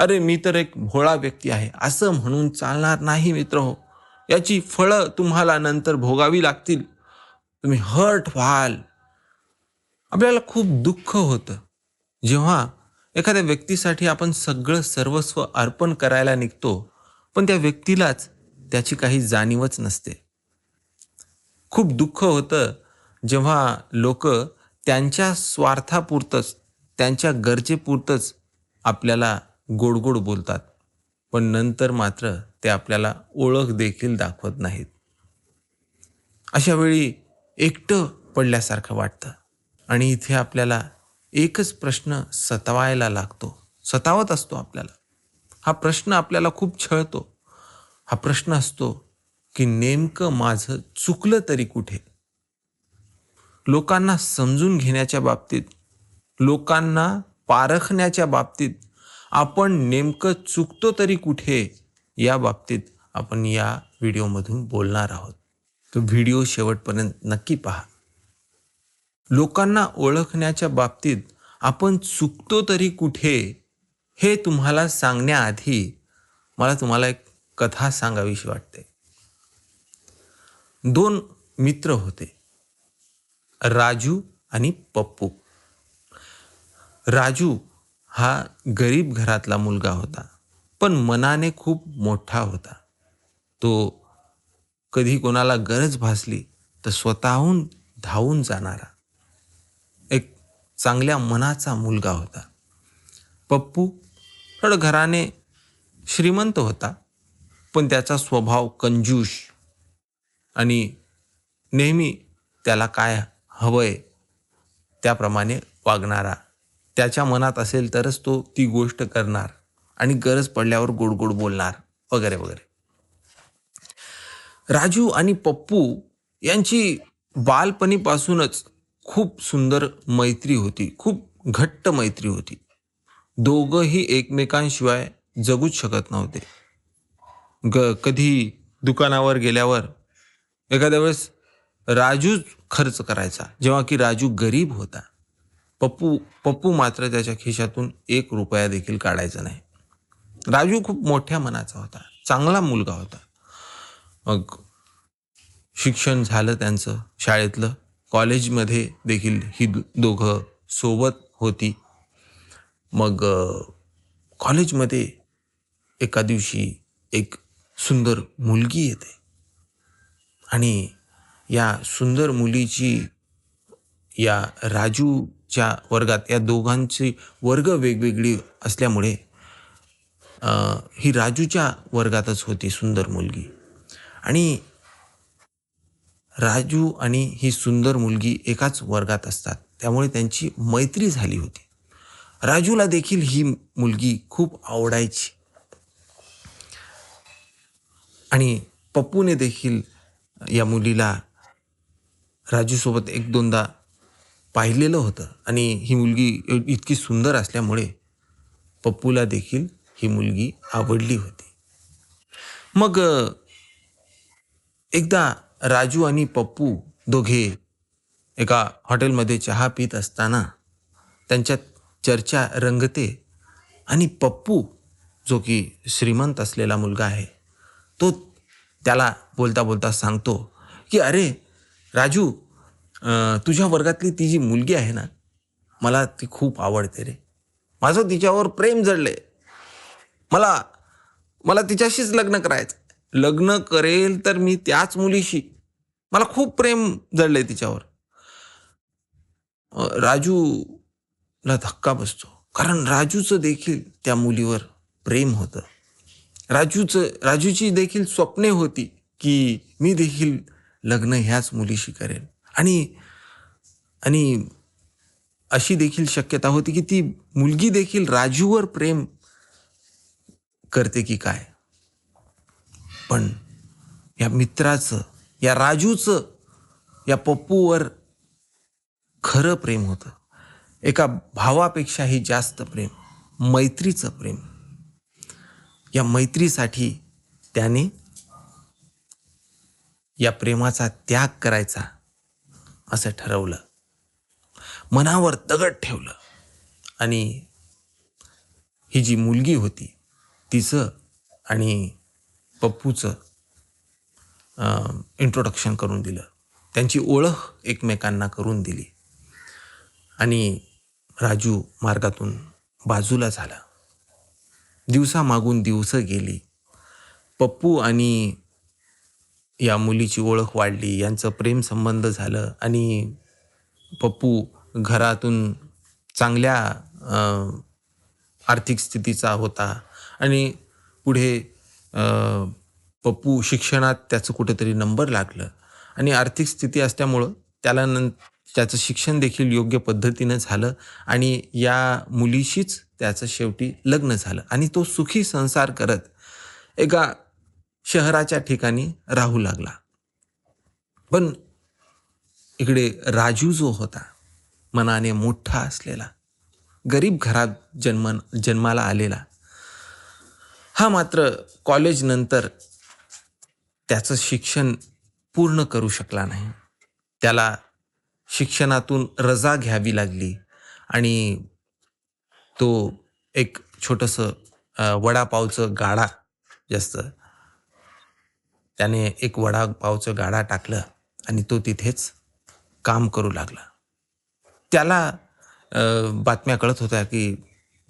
अरे मी तर एक भोळा व्यक्ती आहे. असं म्हणून चालणार नाही मित्र हो. याची फळं तुम्हाला नंतर भोगावी लागतील. तुम्ही हर्ट व्हाल. आपल्याला खूप दुःख होतं. जेव्हा एखाद्या व्यक्तीसाठी आपण सगळं सर्वस्व अर्पण करायला निघतो पण त्या व्यक्तीलाच त्याची काही जाणीवच नसते. खूप दुःख होतं जेव्हा लोक त्यांच्या स्वार्थापुरतंच त्यांच्या गरजेपुरतंच आपल्याला गोड गोड बोलतात पण नंतर मात्र ते आपल्याला ओळख देखील दाखवत नाहीत. अशा वेळी एकटं पडल्यासारखं वाटतं आणि इथे आपल्याला एकच प्रश्न सतावायला लागतो सतावत असतो आपल्याला. हा प्रश्न आपल्याला खूप छळतो. हा प्रश्न असतो की नेमकं माझं चुकलं तरी कुठे? लोकांना समजून घेण्याच्या बाबतीत लोकांना पारखण्याच्या बाबतीत आपण नेमकं चुकतो तरी कुठे या बाबतीत आपण या व्हिडिओमधून बोलणार आहोत. तो व्हिडिओ शेवटपर्यंत नक्की पहा. लोकांना ओळखण्याच्या बाबतीत आपण चुकतो तरी कुठे हे तुम्हाला सांगण्याआधी मला तुम्हाला एक कथा सांगावीशी वाटते. दोन मित्र होते राजू आणि पप्पू. राजू हा गरीब घरातला मुलगा होता पण मनाने खूप मोठा होता. तो कधी कोणाला गरज भासली तर स्वतःहून धावून जाणारा एक चांगल्या मनाचा मुलगा होता. पप्पू थोडं घराने श्रीमंत होता पण त्याचा स्वभाव कंजूष आणि नेहमी त्याला काय हवंय त्याप्रमाणे वागणारा त्याच्या मनात असेल तरच तो ती गोष्ट करणार आणि गरज पडल्यावर गोड गोड बोलणार वगैरे वगैरे. राजू आणि पप्पू यांची बालपणीपासूनच खूप सुंदर मैत्री होती खूप घट्ट मैत्री होती. दोघंही एकमेकांशिवाय जगूच शकत नव्हते. ग कधी दुकानावर गेल्यावर एखाद्या वेळेस राजूच खर्च करायचा जेव्हा की राजू गरीब होता. पप्पू पप्पू मात्र त्याच्या खिशातून एक रुपया देखील काढायचा नाही. राजू खूप मोठ्या मनाचा होता चांगला मुलगा होता. मग शिक्षण झालं त्यांचं शाळेतलं कॉलेजमध्ये देखील ही दो- दोघं सोबत होती. मग कॉलेजमध्ये एका दिवशी एक सुंदर मुलगी येते. आणि या सुंदर मुलीची या राजूच्या वर्गात या दोघांची वर्ग वेगवेगळी असल्यामुळे ही राजूच्या वर्गातच होती सुंदर मुलगी. आणि राजू आणि ही सुंदर मुलगी एकाच वर्गात असतात. त्यामुळे त्यांची मैत्री झाली होती. राजूला देखील ही मुलगी खूप आवडायची. आणि पप्पूने देखील या मुलीला राजूसोबत एक दोनदा पाहिलेलं होतं. आणि ही मुलगी इतकी सुंदर असल्यामुळे पप्पूला देखील ही मुलगी आवडली होती. मग एकदा राजू आणि पप्पू दोघे एका हॉटेलमध्ये चहा पित असताना त्यांच्यात चर्चा रंगते आणि पप्पू जो की श्रीमंत असलेला मुलगा आहे तो त्याला बोलता बोलता सांगतो की अरे राजू तुझ्या वर्गातली ती जी मुलगी आहे ना मला ती खूप आवडते रे. माझं तिच्यावर प्रेम जडले मला मला तिच्याशीच लग्न करायचं लग्न करेल तर मी त्याच मुलीशी. मला खूप प्रेम जडलंय तिच्यावर. राजूला धक्का बसतो. कारण राजूचं देखील त्या मुलीवर प्रेम होतं. राजूचं राजूची देखील स्वप्ने होती की मी देखील लग्न ह्याच मुलीशी करेन. आणि आणि अशी देखील शक्यता होती की ती मुलगी देखील राजूवर प्रेम करते की काय? पण या मित्राचं या राजूचं या पप्पूवर खरं प्रेम होतं. एका भावापेक्षाही जास्त प्रेम मैत्रीचं प्रेम. या मैत्रीसाठी त्याने या प्रेमाचा त्याग करायचा. असं ठरवलं. मनावर दगड ठेवलं. आणि ही जी मुलगी होती तिचं आणि पप्पूचं इंट्रोडक्शन करून दिलं. त्यांची ओळख एकमेकांना करून दिली. आणि राजू मार्गातून बाजूला झाला. दिवसा मागून दिवस गेली. पप्पू आणि या मुलीची ओळख वाढली यांचं प्रेमसंबंध झालं आणि पप्पू घरातून चांगल्या आर्थिक स्थितीचा होता. आणि पुढे पप्पू शिक्षणात त्याचं कुठेतरी नंबर लागलं. आणि आर्थिक स्थिती असल्यामुळं त्याला नं त्याचं शिक्षण देखील योग्य पद्धतीनं झालं आणि या मुलीशीच त्याचं शेवटी लग्न झालं. आणि तो सुखी संसार करत एका शहराच्या ठिकाणी राहू लागला. पण इकडे राजू जो होता मनाने मोठा असलेला गरीब घरात जन्म जन्माला आलेला हा मात्र कॉलेजनंतर त्याचं शिक्षण पूर्ण करू शकला नाही. त्याला शिक्षणातून रजा घ्यावी लागली आणि तो एक छोटंसं वडापावचं गाडा जास्त त्याने एक वडापावचं गाडा टाकलं आणि तो तिथेच काम करू लागला. त्याला बातम्या कळत होत्या की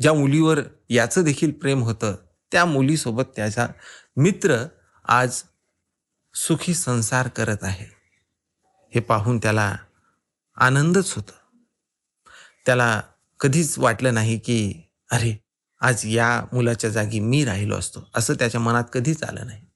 ज्या मुलीवर याचं देखील प्रेम होतं त्या मुलीसोबत त्याचा मित्र आज सुखी संसार करत आहे. हे पाहून त्याला आनंदच होतं. त्याला कधीच वाटलं नाही की अरे आज या मुलाच्या जागी मी राहिलो असतो असं त्याच्या मनात कधीच आलं नाही.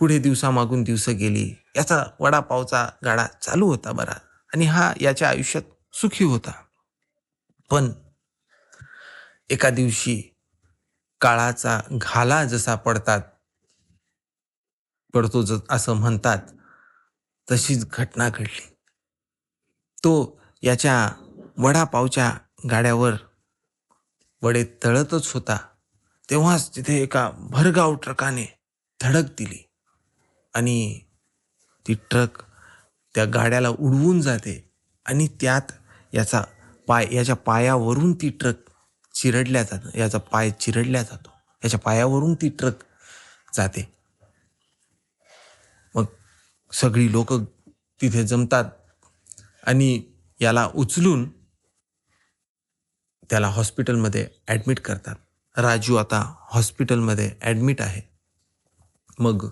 पुढे दिवसामागून दिवसं गेली. याचा वडापावचा गाडा चालू होता बरा आणि हा याच्या आयुष्यात सुखी होता. पण एका दिवशी काळाचा घाला जसा पडतात पडतो ज असं म्हणतात तशीच घटना घडली. तो याच्या वडापावच्या गाड्यावर वडे तळतच होता. तेव्हाच तिथे एका भरगाव ट्रकाने धडक दिली. आणि ती ट्रक त्या गाड्याला उडवून जाते आणि त्यात याचा पाय याच्या पायावरून ती ट्रक चिरडल्या जात याचा पाय चिरडल्या जातो. याच्या पायावरून ती ट्रक जाते. मग सगळी लोक तिथे जमतात आणि याला उचलून त्याला हॉस्पिटलमध्ये ॲडमिट करतात. राजू आता हॉस्पिटलमध्ये ॲडमिट आहे. मग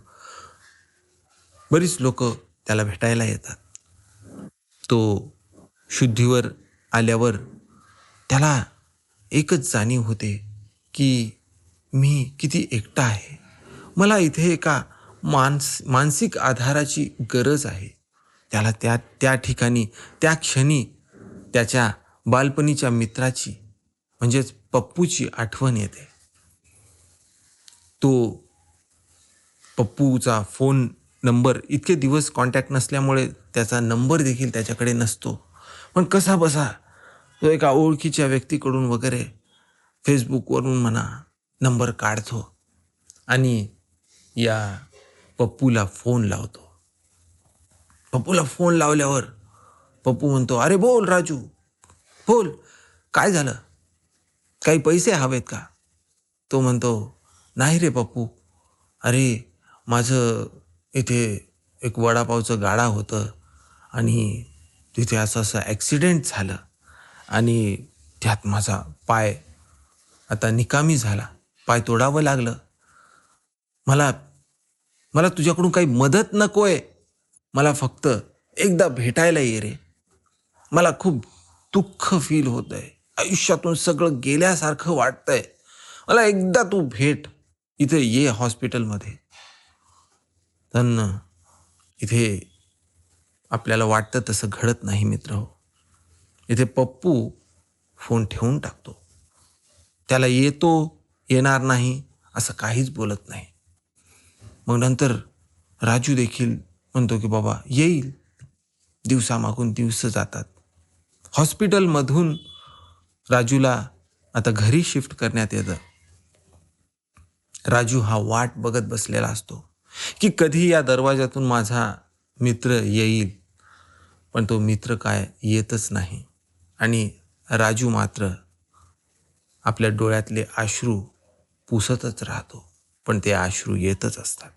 बरीच लोक त्याला भेटायला येतात. तो शुद्धीवर आल्यावर त्याला एकच जाणीव होते की मी किती एकटा आहे. मला इथे एका मानस मानसिक आधाराची गरज आहे. त्याला त्या त्या ठिकाणी त्या क्षणी त्याच्या बालपणीच्या मित्राची म्हणजेच पप्पूची आठवण येते. तो पप्पूचा फोन नंबर इतके दिवस कॉन्टॅक्ट नसल्यामुळे त्याचा नंबर देखील त्याच्याकडे नसतो. पण कसा बसा तो एका ओळखीच्या व्यक्तीकडून वगैरे फेसबुकवरून म्हणा नंबर काढतो आणि या पप्पूला फोन लावतो. पप्पूला फोन लावल्यावर पप्पू म्हणतो अरे बोल राजू बोल काय झालं? काही पैसे हवेत का? तो म्हणतो नाही रे पप्पू अरे माझं इथे एक वडापावचं गाडा होतं आणि तिथे असं असं ॲक्सिडेंट झालं. आणि त्यात माझा पाय आता निकामी झाला. पाय तोडावं लागलं. मला मला तुझ्याकडून काही मदत नको आहे. मला फक्त एकदा भेटायला ये रे. मला खूप दुःख फील होत आहे आयुष्यातून सगळं गेल्यासारखं वाटतंय. मला एकदा तू भेट. इथे ये हॉस्पिटलमध्ये. त्यांना इथे आपल्याला वाटतं तसं घडत नाही मित्र हो. इथे पप्पू फोन ठेवून टाकतो. त्याला येतो येणार नाही असं काहीच बोलत नाही. मग नंतर राजू देखील म्हणतो की बाबा येईल. दिवसामागून दिवस जातात. हॉस्पिटलमधून राजूला आता घरी शिफ्ट करण्यात येतं. राजू हा वाट बघत बसलेला असतो. की कधी या दरवाजातून माझा मित्र येईल पण तो मित्र काय येतच नाही. आणि राजू मात्र आपल्या डोळ्यातले अश्रू पुसतच राहतो पण ते अश्रू येतच असतात.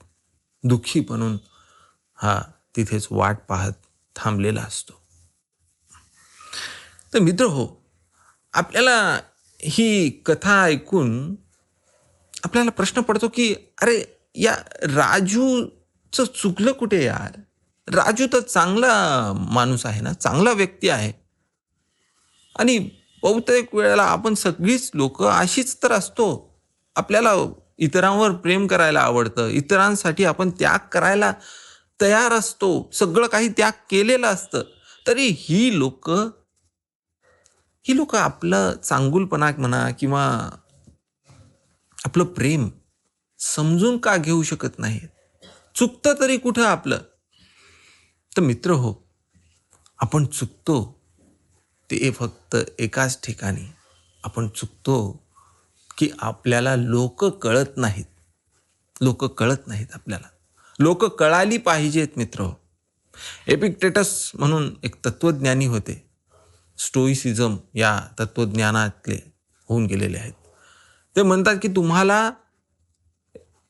दुःखी बनून हा तिथेच वाट पाहत थांबलेला असतो. तर मित्र हो आपल्याला ही कथा ऐकून आपल्याला प्रश्न पडतो की अरे या राजूचं चुकलं कुठे यार? राजू तर चांगला माणूस आहे ना चांगला व्यक्ती आहे. आणि बहुतेक वेळेला आपण सगळीच लोक अशीच तर असतो. आपल्याला इतरांवर प्रेम करायला आवडतं. इतरांसाठी आपण त्याग करायला तयार असतो. सगळं काही त्याग केलेलं असतं. तरी ही लोक ही लोक आपलं चांगुलपणा म्हणा किंवा आपलं प्रेम समजून का घेऊ शकत नाहीत? चुकतं तरी कुठं आपलं? तर मित्र हो आपण चुकतो ते फक्त एकाच ठिकाणी. आपण चुकतो की आपल्याला लोक कळत नाहीत. लोक कळत नाहीत आपल्याला. लोक कळाली पाहिजेत मित्र हो. एपिक्टेटस म्हणून एक तत्वज्ञानी होते. स्टोईसिझम या तत्वज्ञानातले होऊन गेलेले आहेत. ते म्हणतात की तुम्हाला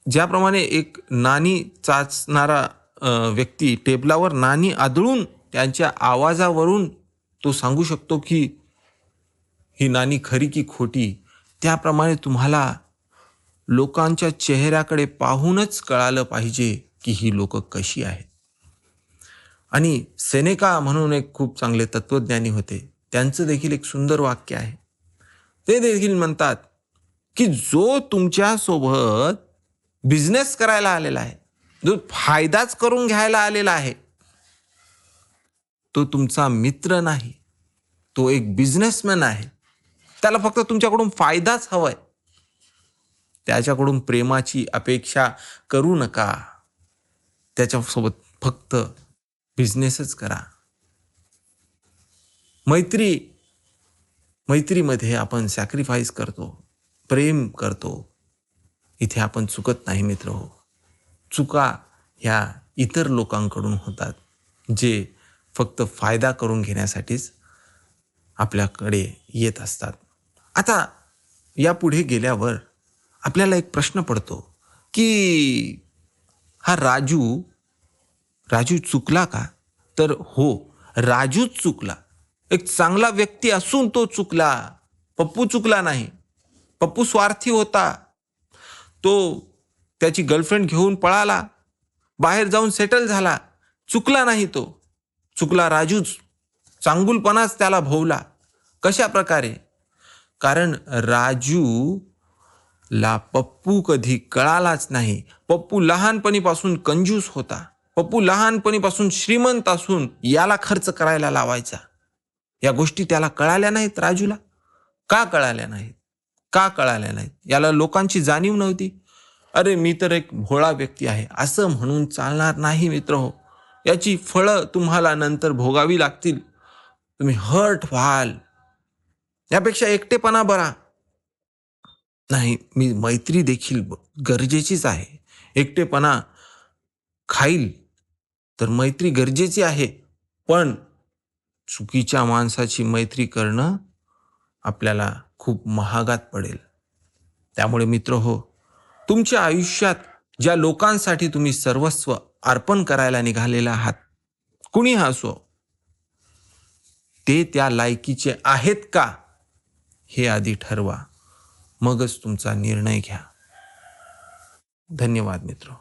ज्याप्रमाणे एक नाणी चाचणारा व्यक्ती टेबलावर नाणी आदळून त्यांच्या आवाजावरून तो सांगू शकतो की ही नाणी खरी की खोटी त्याप्रमाणे तुम्हाला लोकांच्या चेहऱ्याकडे पाहूनच कळालं पाहिजे की ही लोक कशी आहेत. आणि सेनेका म्हणून एक खूप चांगले तत्वज्ञानी होते. त्यांचं देखील एक सुंदर वाक्य आहे. ते देखील म्हणतात की जो तुमच्यासोबत बिझनेस करायला आलेला आहे. जो फायदाच करून घ्यायला आलेला आहे. तो तुमचा मित्र नाही. तो एक बिझनेसमॅन आहे. त्याला फक्त तुमच्याकडून फायदाच हवाय. त्याच्याकडून प्रेमाची अपेक्षा करू नका. त्याच्यासोबत फक्त बिझनेसच करा. मैत्री मैत्रीमध्ये आपण सॅक्रिफाईस करतो. प्रेम करतो. इथे आपण चुकत नाही मित्र हो. चुका ह्या इतर लोकांकडून होतात जे फक्त फायदा करून घेण्यासाठीच आपल्याकडे येत असतात. आता यापुढे गेल्यावर आपल्याला एक प्रश्न पडतो की हा राजू राजू चुकला का? तर हो राजूच चुकला. एक चांगला व्यक्ती असून तो चुकला. पप्पू चुकला नाही. पप्पू स्वार्थी होता. तो त्याची गर्लफ्रेंड घेऊन पळाला. बाहेर जाऊन सेटल झाला. चुकला नाही तो. चुकला राजूच. चांगुलपणाच त्याला भोवला. कशा प्रकारे? कारण राजू ला पप्पू कधी कळालाच नाही. पप्पू लहानपणीपासून कंजूस होता. पप्पू लहानपणीपासून श्रीमंत असून याला खर्च करायला लावायचा. या गोष्टी त्याला कळाल्या नाहीत राजूला. का कळाल्या नाहीत? का कळाल्या नाहीत? याला लोकांची जाणीव नव्हती. अरे मी तर एक भोळा व्यक्ती आहे. असं म्हणून चालणार नाही मित्र हो. याची फळं तुम्हाला नंतर भोगावी लागतील. तुम्ही हर्ट व्हाल. यापेक्षा एकटेपणा बरा. नाही मी मैत्री देखील गरजेचीच आहे. एकटेपणा खाईल तर मैत्री गरजेची आहे. पण चुकीच्या माणसाची मैत्री करणं आपल्याला खूप महागात पडेल. त्यामुळे मित्र हो तुमच्या आयुष्यात ज्या लोकांसाठी तुम्ही सर्वस्व अर्पण करायला निघालेला आहात कुणी असो ते त्या लायकीचे आहेत का? हे आधी ठरवा. मगच तुमचा निर्णय घ्या. धन्यवाद मित्र.